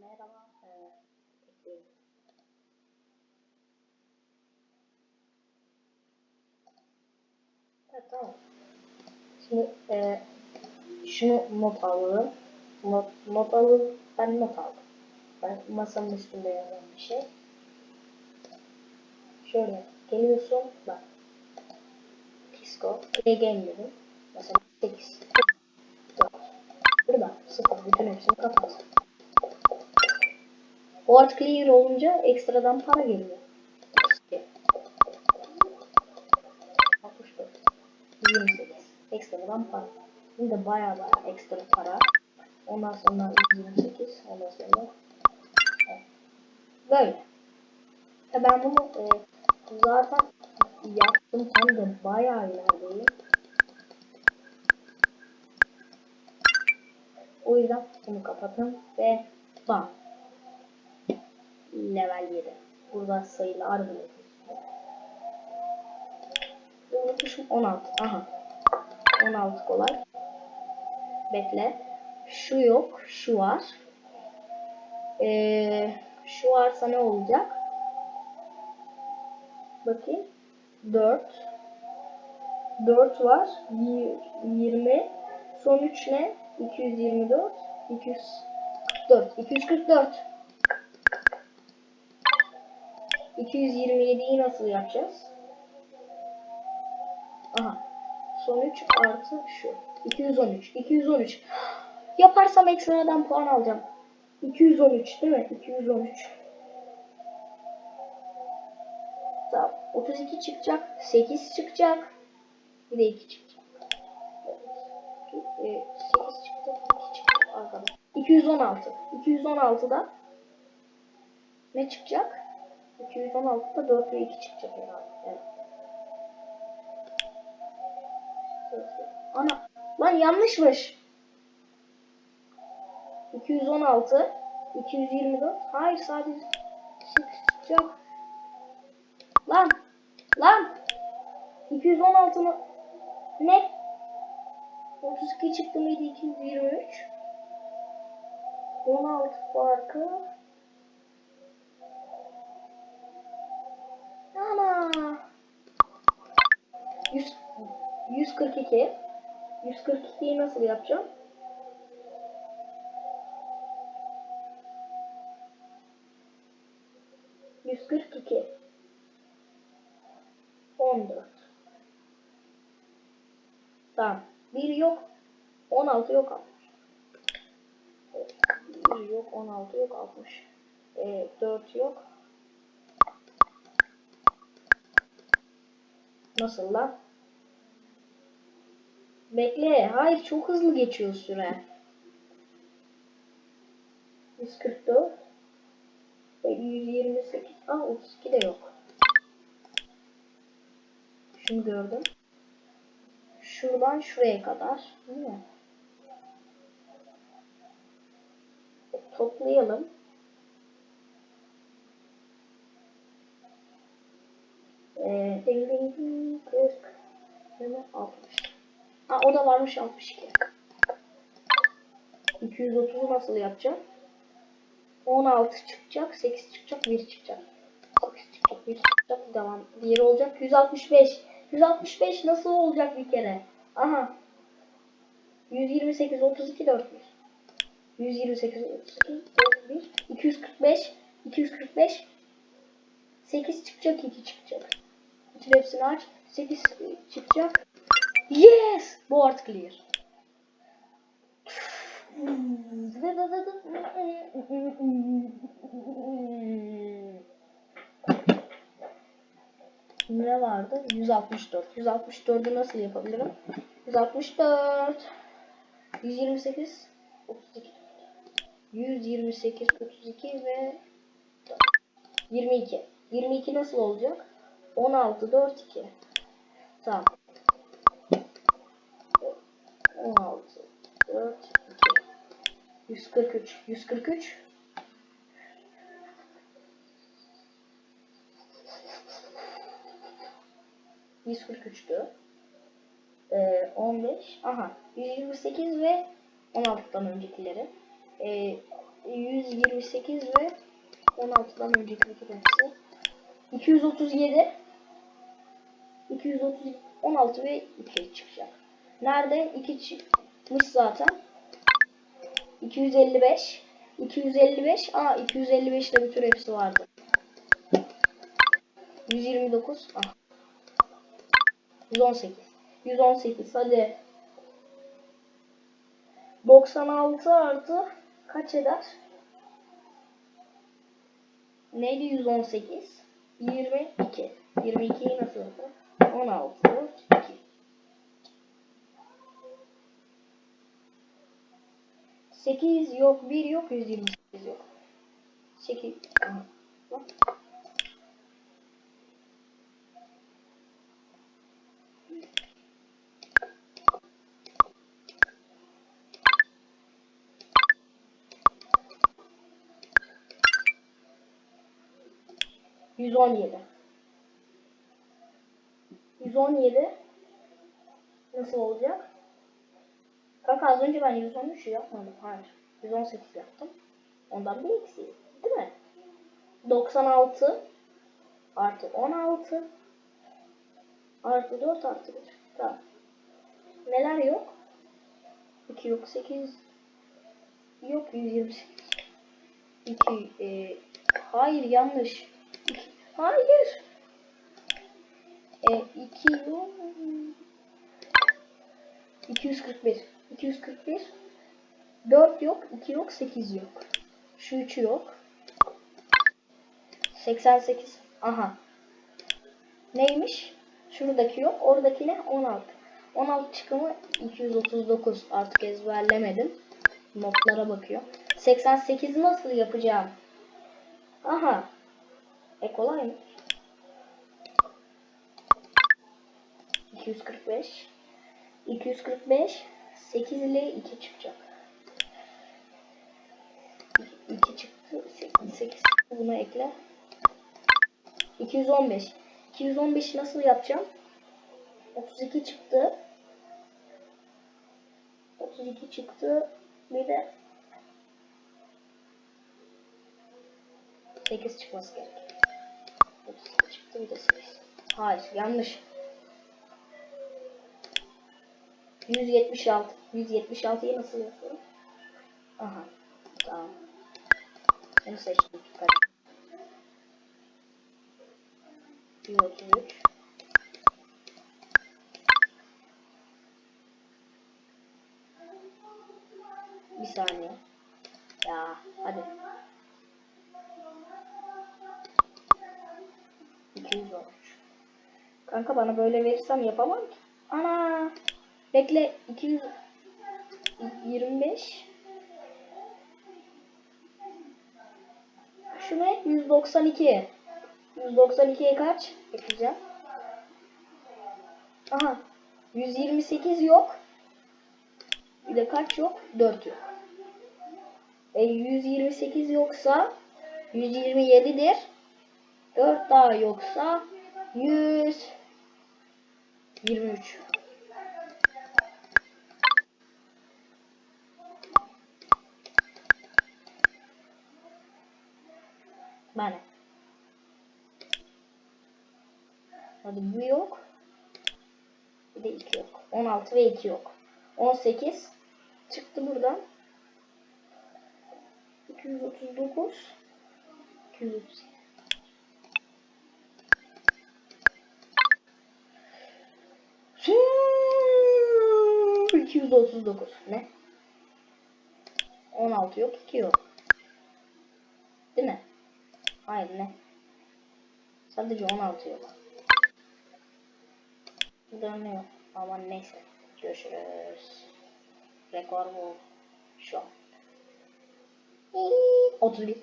Merhaba. Ee, bekleyin. Evet, tamam. Şimdi e, şunu not alalım. Not, not alalım. Ben not aldım. Ben masanın üstünde yazan bir şey. Şöyle geliyorsun. Bak. Play game dedim. Mesela 8. 4. Burada 0. Bütün hepsini kapat. Board clear olunca ekstradan para geliyor. 32. 64. 28. Ekstradan para. Şimdi baya baya ekstra para. Ondan sonra 128. Ondan sonra evet. böyle. Ben bunu e, zaten yaptım hem de bayağı ilerideyim. O yüzden bunu kapatın ve bam. Level 7. Burada sayılar bile. Unutmuşum 16. Aha. 16 kolay. Bekle. Şu yok. Şu var. Ee, şu varsa ne olacak? Bakayım. 4. 4 var. Y- 20. Son 3 ne? 224. 244. 244. 227'yi nasıl yapacağız? Aha. Son 3 artı şu. 213. 213. Yaparsam ekstradan puan alacağım. 213 değil mi? 213. Tamam. 32 çıkacak. 8 çıkacak. Bir de 2 çıkacak. Evet. 8 çıktı. 2 çıktı. Arkada. 216. 216'da ne çıkacak? 216'da 4 ve 2 çıkacak herhalde. Evet. Ana. Lan yanlışmış. 216. 224. Hayır sadece 8 çıkacak. Lan. Lan. 216 mı? Ne? 32 çıktı mıydı 223? 16 farkı. 142. 142'yi nasıl yapacağım? Yüz kırk iki. On dört. Tamam. Bir yok. On altı yok altmış. Bir yok. On altı yok altmış. Ee, dört yok. Nasıl lan? Bekle. Hayır çok hızlı geçiyor süre. 144 ve 128. Aa 32 de yok. Şunu gördüm. Şuradan şuraya kadar. Değil mi? E, toplayalım. Ee, ding ding ding 40 20 60. Ha o da varmış 62. 230'u nasıl yapacağım? 16 çıkacak, 8 çıkacak, 1 çıkacak. 8 çıkacak, 1 çıkacak, devam. Diğeri olacak 165. 165 nasıl olacak bir kere? Aha. 128, 32, 400. 128, 32, 400. 245, 245. 8 çıkacak, 2 çıkacak. Bütün hepsini aç. 8 çıkacak. Yes! Board clear. Ne vardı? 164. 164'ü nasıl yapabilirim? 164 128 32 128 32 ve 22. 22 nasıl olacak? 16 4 2. Tamam. 16 4 2 143 143 143'tü. Ee, 15 aha 128 ve 16'dan öncekileri. Ee, 128 ve 16'dan önceki hepsi. 237 230 16 ve 2 çıkacak. Nerede? 2 çıkmış zaten. 255 255 Aa 255 de bütün hepsi vardı. 129 ah. 118 118 hadi 96 artı kaç eder? Neydi 118? 22. 22'yi nasıl yapalım? 16, 2. Sekiz yok, bir yok, 128 yok. Sekiz. Aha. Bak. Yüz on yedi. Yüz on yedi. Nasıl olacak? Kanka az önce ben 113 yapmadım. Hayır. 118 yaptım. Ondan bir eksi. Değil mi? 96 artı 16 artı 4 artı 1. Tamam. Neler yok? 2 yok. 8 yok. 128. 2 e, hayır yanlış. 2, hayır. E, 2 yok. 241. 241. 4 yok, 2 yok, 8 yok. Şu 3'ü yok. 88. Aha. Neymiş? Şuradaki yok. Oradaki ne? 16. 16 çıkımı 239. Artık ezberlemedim. Notlara bakıyor. 88 nasıl yapacağım? Aha. E kolay mı? 245. 245 8 ile 2 çıkacak. 2 çıktı. 8, 8 çıktı. Buna ekle. 215. 215'i nasıl yapacağım? 32 çıktı. 32 çıktı. Bir de 8 çıkması gerek. 32 çıktı bir de 8. Hayır yanlış. 176. 176'yı nasıl yapıyorum? Aha. Tamam. Bunu seçtim. Kaç? 133. Bir saniye. Ya hadi. 213. Kanka bana böyle verirsem yapamam ki. Ana. Bekle 225 Şu ne? 192 192'ye kaç? Yapacağım. Aha. 128 yok. Bir de kaç yok? 4 yok. E 128 yoksa 127'dir. 4 daha yoksa 123. Bana. Hadi bu yok. Bir de 2 yok. 16 ve 2 yok. 18 çıktı buradan. 239 230 239 ne? 16 yok 2 yok. Değil mi? Hayır ne? Sadece 16 yok. Burada ne yok? Aman neyse. Görüşürüz. Rekor bu. Şu an. 31.